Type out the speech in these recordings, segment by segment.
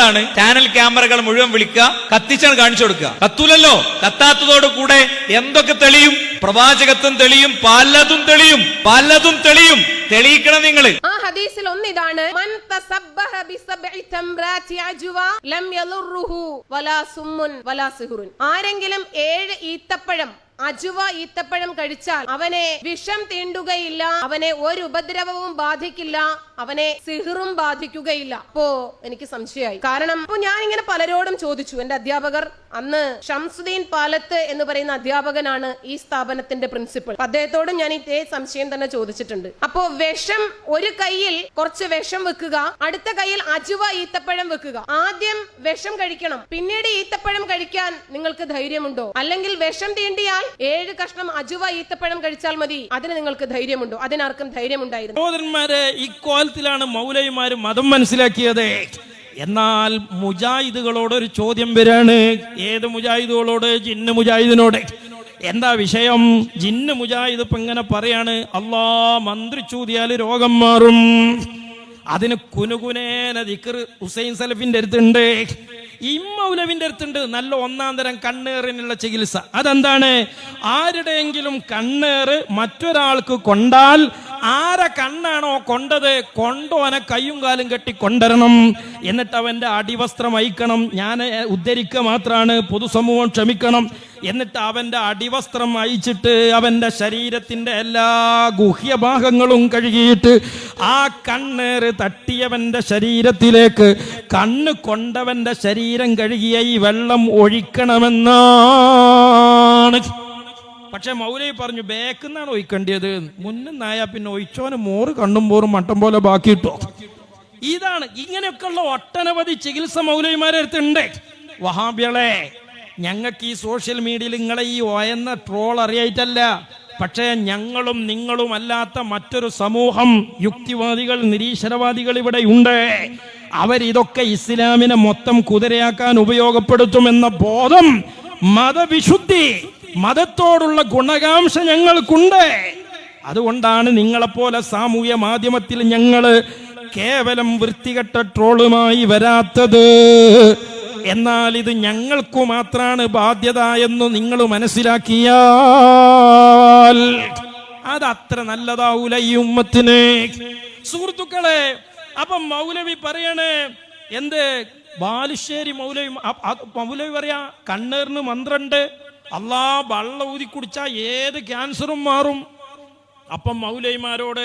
ആണ് ചാനൽ ക്യാമറകൾ മുഴുവൻ വിളിക്കുക കത്തിച്ചാണ് കാണിച്ചു കൊടുക്കുക. കത്തൂലല്ലോ? കത്താത്തതോട് കൂടെ എന്തൊക്കെ തെളിയും? പ്രവാചകത്വം തെളിയും പലതും തെളിയും പലതും തെളിയും. തെളിയിക്കണം നിങ്ങൾ ആ ഹദീസിൽ ഒന്നിതാണ് മൻ തസബ്ബഹ തംറാതി അജ്വ ലം വലാ വലാ സിഹ്റുൻ. ആരെങ്കിലും ഏഴ് ഈത്തപ്പഴം അജുവ ഈത്തപ്പഴം കഴിച്ചാൽ അവനെ വിഷം തീണ്ടുകയില്ല അവനെ ഒരു ഉപദ്രവവും ബാധിക്കില്ല അവനെ സിഹറും ബാധിക്കുകയില്ല. അപ്പോ എനിക്ക് സംശയമായി. കാരണം ഇപ്പൊ ഞാൻ ഇങ്ങനെ പലരോടും ചോദിച്ചു എന്റെ അധ്യാപകർ അന്ന് ഷംസുദ്ദീൻ പാലത്ത് എന്ന് പറയുന്ന അധ്യാപകനാണ് ഈ സ്ഥാപനത്തിന്റെ പ്രിൻസിപ്പൽ അപ്പൊ അദ്ദേഹത്തോടും ഞാൻ ഇതേ സംശയം തന്നെ ചോദിച്ചിട്ടുണ്ട്. അപ്പോ വിഷം ഒരു കയ്യിൽ കുറച്ച് വിഷം വെക്കുക അടുത്ത കയ്യിൽ അജുവ ഈത്തപ്പഴം വെക്കുക. ആദ്യം വിഷം കഴിക്കണം. പിന്നീട് ഈത്തപ്പഴം കഴിക്കാൻ നിങ്ങൾക്ക് ധൈര്യമുണ്ടോ? അല്ലെങ്കിൽ വിഷം തീണ്ടിയാൽ ഏഴ് കഷ്ണം അജുവ ഈത്തപ്പഴം കഴിച്ചാൽ മതി. അതിന് നിങ്ങൾക്ക് ധൈര്യമുണ്ടോ? അതിനാർക്കും ധൈര്യമുണ്ടായിരുന്നു. സഹോദരന്മാരെ ഇക്കോലത്തിലാണ് മൗലവിമാര് മതം മനസ്സിലാക്കിയത്. എന്നാൽ മുജാഹിദുകളോട് ഒരു ചോദ്യം വരാണ്. ഏത് മുജാഹിദുകളോട്? ജിന്ന് മുജാഹിദിനോട്. എന്താ വിഷയം? ജിന്ന് മുജാഹിദ് ഇപ്പൊ ഇങ്ങനെ പറയാണ് അള്ളാ മന്ത്രിച്ചൂതിയാൽ രോഗം മാറും. അതിന് കുനുകുനേന ദിക്കർ ഹുസൈൻ സലഫിന്റെ അടുത്തുണ്ട്. ഇമ്മൗലവിന്റെ അടുത്തുണ്ട്. നല്ല ഒന്നാം തരം കണ്ണേറിനുള്ള ചികിത്സ. അതെന്താണ്? ആരുടെയെങ്കിലും കണ്ണേറ് മറ്റൊരാൾക്ക് കൊണ്ടാൽ ആരെ കണ്ണാണോ കൊണ്ടത്? കൊണ്ടോനെ കയ്യും കാലും കെട്ടി കൊണ്ടരണം. എന്നിട്ട് അവന്റെ അടിവസ്ത്രം അയക്കണം ഞാൻ ഉദ്ധരിക്കുക മാത്രമാണ്. പൊതുസമൂഹം ക്ഷമിക്കണം. എന്നിട്ട് അവന്റെ അടിവസ്ത്രം അയച്ചിട്ട് അവന്റെ ശരീരത്തിന്റെ എല്ലാ ഗുഹ്യഭാഗങ്ങളും കഴുകിയിട്ട് ആ കണ്ണേറ് തട്ടിയവന്റെ ശരീരത്തിലേക്ക് കണ്ണ് കൊണ്ടവന്റെ ശരീരം കഴുകിയ ഈ വെള്ളം ഒഴിക്കണമെന്നാണ്. പക്ഷെ മൗലവി പറഞ്ഞു ബേക്കുന്നാണ് ഒഴിക്കേണ്ടത് മുന്നായ പിന്നെ ഒഴിച്ചോന് മോറ് കണ്ണും പോറും മട്ടം പോലെ ബാക്കി ഇട്ടോ ഇതാണ് ഇങ്ങനെയൊക്കെയുള്ള ഒട്ടനവധി ചികിത്സ മൗലവിമാരെ അടുത്തുണ്ട് വഹാബികളെ ഞങ്ങൾക്ക് ഈ സോഷ്യൽ മീഡിയയിൽ നിങ്ങളെ ഈ ഒയന്ന ട്രോൾ അറിയായിട്ടല്ല. പക്ഷേ ഞങ്ങളും നിങ്ങളും അല്ലാത്ത മറ്റൊരു സമൂഹം യുക്തിവാദികൾ നിരീശ്വരവാദികൾ ഇവിടെ ഉണ്ട്. അവരിതൊക്കെ ഇസ്ലാമിനെ മൊത്തം കുതിരയാക്കാൻ ഉപയോഗപ്പെടുത്തുമെന്ന ബോധം മതവിശുദ്ധി മതത്തോടുള്ള ഗുണകാംക്ഷ ഞങ്ങൾക്കുണ്ട്. അതുകൊണ്ടാണ് നിങ്ങളെപ്പോലെ സാമൂഹ്യ മാധ്യമത്തിൽ ഞങ്ങൾ കേവലം വൃത്തികെട്ട ട്രോളുമായി വരാത്തത്. എന്നാൽ ഇത് ഞങ്ങൾക്കു മാത്രാണ് ബാധ്യത എന്ന് നിങ്ങൾ മനസ്സിലാക്കിയാൽ അത് അത്ര നല്ലതാവൂല ഈ ഉമ്മത്തിന്. സുഹൃത്തുക്കളെ അപ്പം മൗലവി പറയണേ എന്ത്? ബാലുശ്ശേരി മൗലവി മൗലവി പറയാ കണ്ണേറിന് മന്ത്രണ്ട്. അല്ലാ വള്ള ഊതി കുടിച്ചാ ഏത് ക്യാൻസറും മാറും. അപ്പം മൗലൈമാരോട്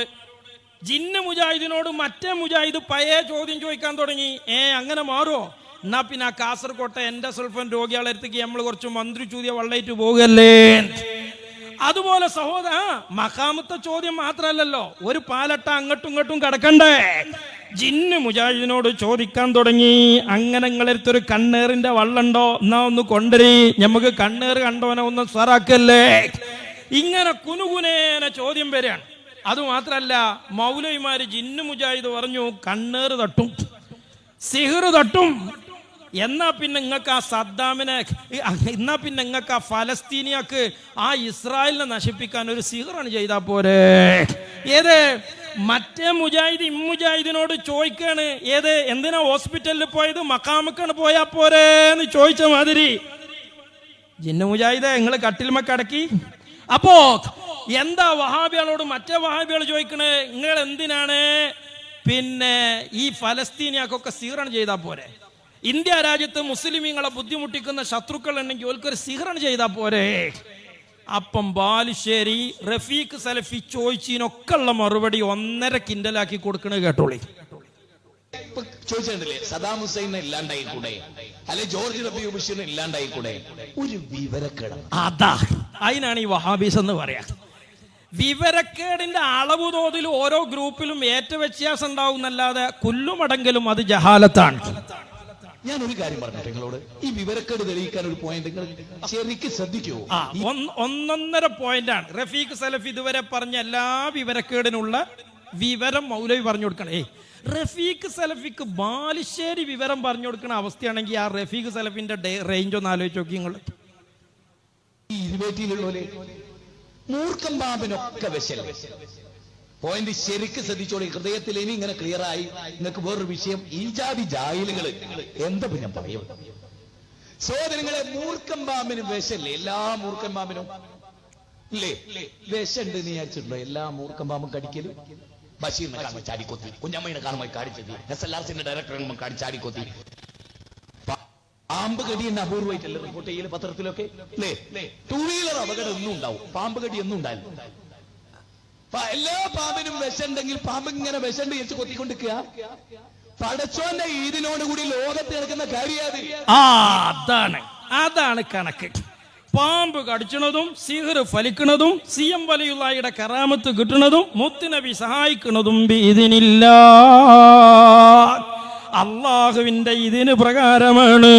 ജിന്ന മുജാഹിദിനോട് മറ്റേ മുജാഹിദ് പയേ ചോദ്യം ചോദിക്കാൻ തുടങ്ങി. ഏ അങ്ങനെ മാറുമോ എന്നാ പിന്നെ കാസർകോട്ടെ എന്റെ രോഗികളെ അടുത്തേക്ക് നമ്മൾ കുറച്ച് മന്ത്രി ചൂതിയ വള്ളയിട്ട് പോകല്ലേ? അതുപോലെ സഹോദര മഹാമത്തെ ചോദ്യം മാത്രമല്ലല്ലോ. ഒരു പാലട്ട അങ്ങോട്ടും ഇങ്ങോട്ടും കിടക്കണ്ടേ? ജിന്ന് മുജാഹിദിനോട് ചോദിക്കാൻ തുടങ്ങി. അങ്ങനെ നിങ്ങളെടുത്തൊരു കണ്ണേറിന്റെ വള്ളുണ്ടോ? എന്നാ ഒന്ന് കൊണ്ടുവരി. നമുക്ക് കണ്ണേറ് കണ്ടവനെ ഒന്ന് സാറാക്കല്ലേ ഇങ്ങനെ കുനുകുനേന ചോദ്യം വരികയാണ്. അതുമാത്രല്ല മൗലവിമാര് ജിന്നു മുജാഹിദ് പറഞ്ഞു കണ്ണേറ് തട്ടും സിഹിറ് തട്ടും. എന്നാ പിന്നെ നിങ്ങൾക്ക് ആ സദ്ദാമിനെ എന്നാ പിന്നെ നിങ്ങൾക്ക് ആ ഫലസ്തീനിയക്ക് ആ ഇസ്രായേലിനെ നശിപ്പിക്കാൻ ഒരു സീഹറാണ് ചെയ്താൽ പോരെ? ഏത്? മറ്റേ മുജാഹിദ് ഇമ്മുജാഹിദിനോട് ചോദിക്കാണ് ഏത്? എന്തിനാ ഹോസ്പിറ്റലിൽ പോയത്? മക്കാമക്കാണ് പോയാ പോരെ എന്ന് ചോദിച്ച മാതിരി. ജിന്ന മുജാഹിദ നിങ്ങൾ കട്ടിൽമ കടക്കി അപ്പോ എന്താ വഹാബികളോട് മറ്റേ വഹാബികൾ ചോദിക്കണേ? നിങ്ങൾ എന്തിനാണ്? പിന്നെ ഈ ഫലസ്തീനിയാക്കൊക്കെ സീറൺ ചെയ്താൽ പോരെ? ഇന്ത്യ രാജ്യത്ത് മുസ്ലിമീങ്ങളെ ബുദ്ധിമുട്ടിക്കുന്ന ശത്രുക്കൾ ഉണ്ടെങ്കിൽ ഓൽക്കൊരു സിഹറണ് ചെയ്താൽ പോരെ. അപ്പം ബാലുശ്ശേരി റഫീഖ് സലഫി ചോദിച്ചതിനൊക്കെ ഉള്ള മറുപടി ഒന്നര കിൻഡലാക്കി കൊടുക്കണേ കേട്ടോളി. ചോദിച്ചിട്ടില്ലേ സദാം ഹുസൈനെ ഇല്ലാണ്ടായിക്കൂടെ? അല്ലെ ജോർജ് റബി ബഷീറിനെ ഇല്ലാണ്ടായിക്കൂടെ? ഒരു വിവരക്കേട്. അതാ അതിനാണ് ഈ വഹാബീസ് എന്ന് പറയാ. വിവരക്കേടിന്റെ അളവ് തോതിൽ ഓരോ ഗ്രൂപ്പിലും ഏറ്റ വ്യത്യാസം ഉണ്ടാവും എന്നല്ലാതെ കുല്ലുമടങ്കിലും അത് ജഹാലത്താണ്. ഞാൻ ഒരു കാര്യം പറഞ്ഞു നിങ്ങളോട്? ഈ വിവരക്കേട് തെളിയിക്കാൻ ഒരു പോയിന്റ് നിങ്ങൾ ശരിക്ക് ശ്രദ്ധിക്കൂ? ആ പോയിന്റ് ഒന്നൊന്നര പോയിന്റാണ് റഫീഖ് സലഫ് ഇതുവരെ പറഞ്ഞ എല്ലാ വിവരക്കേടിനുള്ള വിവരം മൗലവി പറഞ്ഞു കൊടുക്കണം. ഏ റഫീഖ് സലഫിക്ക് ബാലുശ്ശേരി വിവരം പറഞ്ഞു കൊടുക്കണ അവസ്ഥയാണെങ്കിൽ ആ റഫീഖ് സലഫിന്റെ റേഞ്ച് ഒന്ന് ആലോചിച്ച് നോക്കി നിങ്ങൾ മൂർഖം ബാബിനൊക്കെ വിശല. പോയിന്റ് ശരിക്ക് ശ്രദ്ധിച്ചോളി. ഹൃദയത്തിൽ ഇനി ഇങ്ങനെ ക്ലിയർ ആയി. നിങ്ങൾക്ക് വേറൊരു വിഷയം. ഈ ജാതി ജാഹിലുകൾ. എന്താ പിന്നെ പറയും സോദരങ്ങളെ മൂർക്കം പാമ്പിനും വിഷല്ലേ എല്ലാ മൂർക്കം പാമ്പിനും ഇല്ലേ? വിശണ്ട് നീ വിചാരിച്ചിട്ടുണ്ടോ? എല്ലാ മൂർക്കം പാമ്പും കടിക്കലും? ബഷീറിനെ കാണുമ്പോൾ ചാടിക്കൊത്തി. കുഞ്ഞമ്മയുടെ കാണുമ്പോൾ കാടിച്ചെത്തി എസ് എൽ ആർ സിന്റെ കാണുമ്പോൾ കാടി ചാടിക്കൊത്തി. പാമ്പ് കടി എന്ന് അപൂർവമായിട്ടല്ലേ റിപ്പോർട്ട് ചെയ്യൽ പത്രത്തിലൊക്കെ? അല്ലേ ടൂ വീലർ അപകടം ഒന്നും ഉണ്ടാവും. പാമ്പ് കടി ഒന്നും ഉണ്ടായില്ല പ- എല്ലാ പാമ്പിനും വിശണ്ടെങ്കിൽ പാമ്പ് ഇങ്ങനെ വിശണ്ട് ചേച്ചി കൊത്തിക്കൊണ്ടിരിക്കുക. പടച്ചോന്റെ ഈദിനോട് കൂടി ലോകത്ത് നടക്കുന്ന കാര്യത് ആ അതാണ്. അതാണ് കണക്ക്. പാമ്പ് കടിച്ചണതും സിഹർ ഫലിക്കുന്നതും സി എം വലിയുള്ളയുടെ കറാമത്ത് കിട്ടുന്നതും മുത്തുനബി സഹായിക്കുന്നതും ഇതിനില്ല അള്ളാഹുവിന്റെ ഇതിന് പ്രകാരമാണ്.